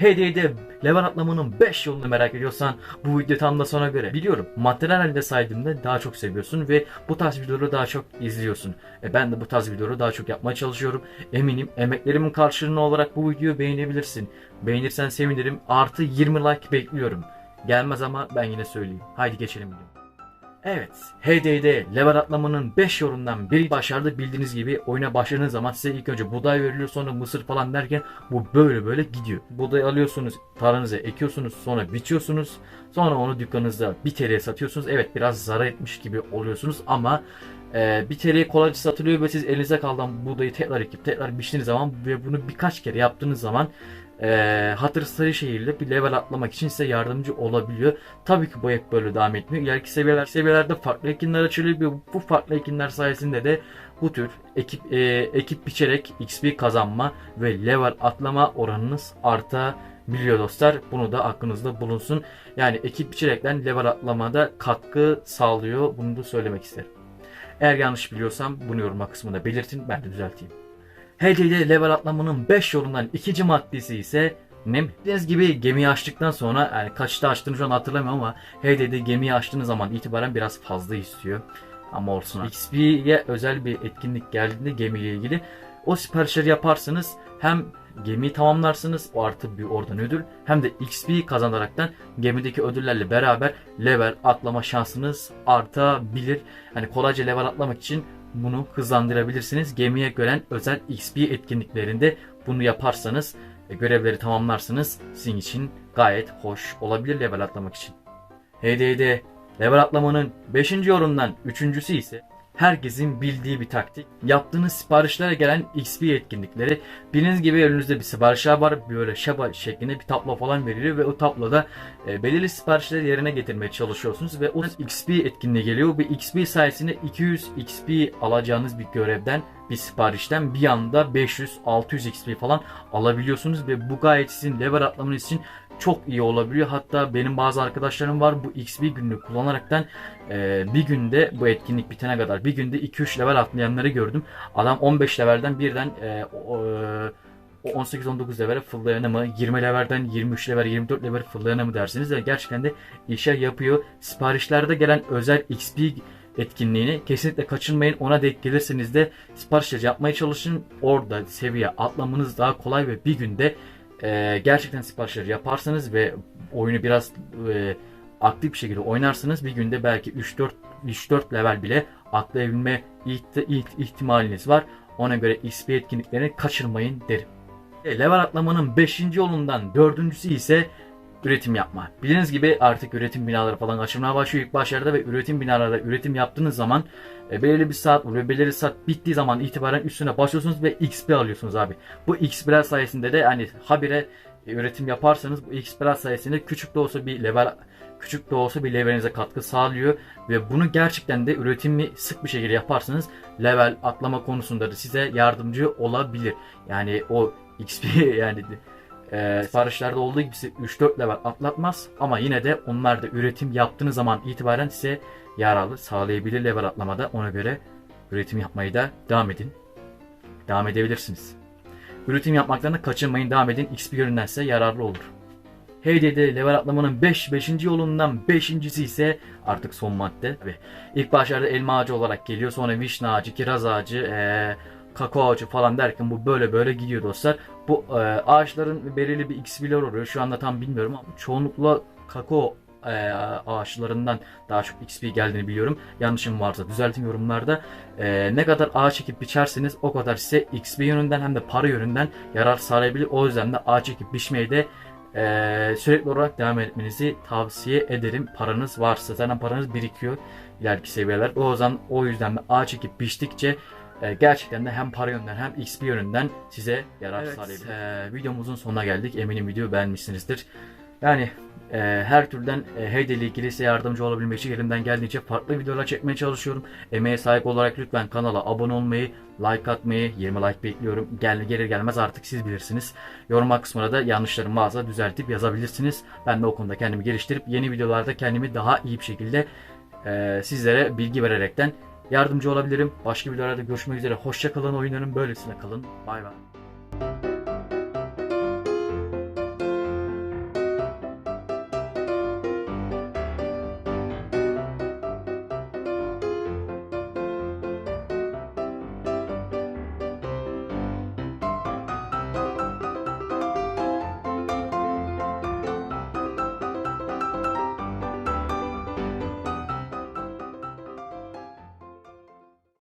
HD'de level atlamanın 5 yolunu merak ediyorsan bu video tam da sana göre. Biliyorum materyal halinde saydığımda daha çok seviyorsun ve bu tarz videoları daha çok izliyorsun. E ben de bu tarz videoları daha çok yapmaya çalışıyorum. Eminim emeklerimin karşılığını olarak bu videoyu beğenebilirsin. Beğenirsen sevinirim. Artı 20 like bekliyorum. Gelmez ama ben yine söyleyeyim. Haydi geçelim videoya. Evet, HD'de level atlamanın 5 yolundan biri başardı. Bildiğiniz gibi oyuna başladığınız zaman size ilk önce buğday veriliyor sonra mısır falan derken bu böyle böyle gidiyor. Buğday alıyorsunuz, tarlanıza ekiyorsunuz, sonra biçiyorsunuz. Sonra onu dükkanınızda 1 TL'ye satıyorsunuz. Evet biraz zarar etmiş gibi oluyorsunuz ama e, 1 TL'ye kolayca satılıyor ve siz elinize kalan buğdayı tekrar ekip tekrar biçtiğiniz zaman ve bunu birkaç kere yaptığınız zaman e, hatır sayı şehirle bir level atlamak için size yardımcı olabiliyor. Tabii ki bu hep böyle devam etmiyor. İleriki seviyeler seviyelerde farklı ekinler açılıyor ve bu farklı ekinler sayesinde de bu tür ekip e, ekip biçerek XP kazanma ve level atlama oranınız artabiliyor dostlar. Bunu da aklınızda bulunsun. Yani ekip biçerekten level atlamada katkı sağlıyor. Bunu da söylemek isterim. Eğer yanlış biliyorsam bunu yoruma kısmında belirtin. Ben de düzelteyim. HD'de level atlamanın 5 yolundan ikinci maddesi ise nem. Bildiğiniz gibi gemiyi açtıktan sonra yani kaçta açtığını şu an hatırlamıyorum ama HD'de gemiyi açtığınız zaman itibaren biraz fazla istiyor. Ama olsun. XP'ye özel bir etkinlik geldiğinde gemiyle ilgili o siparişleri yaparsınız hem gemiyi tamamlarsınız o artı bir oradan ödül hem de XP kazanaraktan gemideki ödüllerle beraber level atlama şansınız artabilir. Hani kolayca level atlamak için bunu hızlandırabilirsiniz. Gemiye gören özel XP etkinliklerinde bunu yaparsanız e, görevleri tamamlarsınız. Sizin için gayet hoş olabilir level atlamak için. HD'de level atlamanın 5. yolundan 3.sü ise herkesin bildiği bir taktik. Yaptığınız siparişlere gelen XP etkinlikleri. Bildiğiniz gibi önünüzde bir siparişler var. Böyle şaba şeklinde bir tablo falan veriliyor ve o tabloda e, belirli siparişleri yerine getirmeye çalışıyorsunuz ve o XP etkinliği geliyor. Bu XP sayesinde 200 XP alacağınız bir görevden bir siparişten bir anda 500-600 XP falan alabiliyorsunuz ve bu gayet sizin level atlamanız için çok iyi olabiliyor. Hatta benim bazı arkadaşlarım var bu XP gününü kullanaraktan e, bir günde bu etkinlik bitene kadar bir günde 2-3 level atlayanları gördüm. Adam 15 levelden birden e, o, o 18-19 level'e fırlayana mı 20 level'den 23 level 24 level fırlayana mı dersiniz ve gerçekten de işe yapıyor. Siparişlerde gelen özel XP etkinliğini kesinlikle kaçırmayın. Ona denk gelirseniz de siparişleri yapmaya çalışın. Orada seviye atlamanız daha kolay ve bir günde e, gerçekten siparişleri yaparsanız ve oyunu biraz e, aktif bir şekilde oynarsanız bir günde belki 3-4 3-4 level bile atlayabilme ihti- iht- ihtimaliniz var. Ona göre XP etkinliklerini kaçırmayın derim. E, Level atlamanın 5. yolundan 4.sü ise üretim yapma. Bildiğiniz gibi artık üretim binaları falan açılmaya başlıyor ilk başlarda ve üretim binalarda üretim yaptığınız zaman e, belirli bir saat ve belirli saat bittiği zaman itibaren üstüne başlıyorsunuz ve XP alıyorsunuz abi. Bu XP'ler sayesinde de hani habire e, üretim yaparsanız bu XP'ler sayesinde küçük de olsa bir level küçük de olsa bir levelinize katkı sağlıyor ve bunu gerçekten de üretimi sık bir şekilde yaparsanız level atlama konusunda da size yardımcı olabilir. Yani o XP yani e, siparişlerde olduğu gibi size 3-4 level atlatmaz ama yine de onlar da üretim yaptığınız zaman itibaren size yararlı sağlayabilir level atlamada. Ona göre üretim yapmayı da devam edin. Devam edebilirsiniz. Üretim yapmaktan da kaçınmayın devam edin. XP yönünden size yararlı olur. HD'de level atlamanın 5 5. yolundan 5.si ise artık son madde. Ve ilk başlarda elma ağacı olarak geliyor. Sonra vişne ağacı, kiraz ağacı, eee, kakao ağacı falan derken bu böyle böyle gidiyor dostlar. Bu eee, ağaçların belirli bir XP'ler oluyor. Şu anda tam bilmiyorum ama çoğunlukla kakao eee, ağaçlarından daha çok XP geldiğini biliyorum. Yanlışım varsa düzeltin yorumlarda. Eee, ne kadar ağaç ekip biçerseniz o kadar size XP yönünden hem de para yönünden yarar sağlayabilir. O yüzden de ağaç ekip biçmeyi de ee, sürekli olarak devam etmenizi tavsiye ederim. Paranız varsa zaten paranız birikiyor ileriki seviyeler. O yüzden o yüzden de ağaç ekip biçtikçe e, gerçekten de hem para yönünden hem XP yönünden size yarar Evet. sağlayabilir. Ee, videomuzun sonuna geldik. Eminim video beğenmişsinizdir. Yani e, her türden e, HED ile ilgili size yardımcı olabilmek için elimden geldiğince farklı videolar çekmeye çalışıyorum. Emeğe sahip olarak lütfen kanala abone olmayı, like atmayı, 20 like bekliyorum. Gel, gelir gelmez artık siz bilirsiniz. Yoruma kısmına da yanlışlarım varsa düzeltip yazabilirsiniz. Ben de o konuda kendimi geliştirip yeni videolarda kendimi daha iyi bir şekilde e, sizlere bilgi vererekten yardımcı olabilirim. Başka videolarda görüşmek üzere. Hoşça kalın oyunların böylesine kalın. Bay bay.